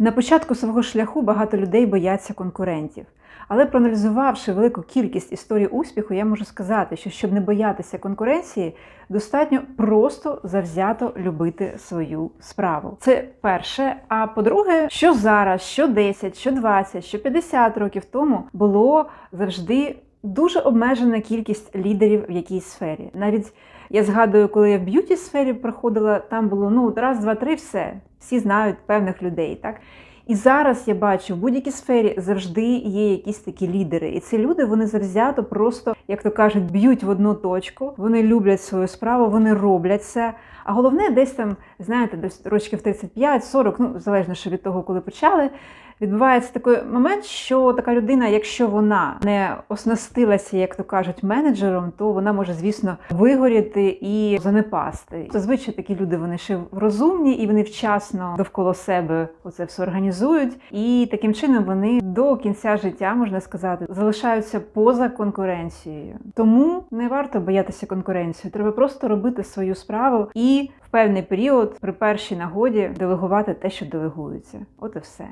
На початку свого шляху багато людей бояться конкурентів. Але проаналізувавши велику кількість історій успіху, я можу сказати, що щоб не боятися конкуренції, достатньо просто завзято любити свою справу. Це перше. А по-друге, що зараз, що 10, що 20, що 50 років тому було завжди дуже обмежена кількість лідерів в якійсь сфері. Навіть я згадую, коли я в б'юті сфері проходила, там було ну раз, два, три, все. Всі знають певних людей, так. І зараз я бачу, в будь-якій сфері завжди є якісь такі лідери. І ці люди вони завзято просто, як то кажуть, б'ють в одну точку. Вони люблять свою справу, вони роблять це. А головне, десь там, знаєте, десь років 35-40, ну залежно що від того, коли почали. Відбувається такий момент, що така людина, якщо вона не оснастилася, як то кажуть, менеджером, то вона може, звісно, вигоріти і занепасти. Зазвичай такі люди вони ще розумні і вони вчасно довкола себе оце все організують. І таким чином вони до кінця життя, можна сказати, залишаються поза конкуренцією. Тому не варто боятися конкуренції. Треба просто робити свою справу і в певний період при першій нагоді делегувати те, що делегується. От і все.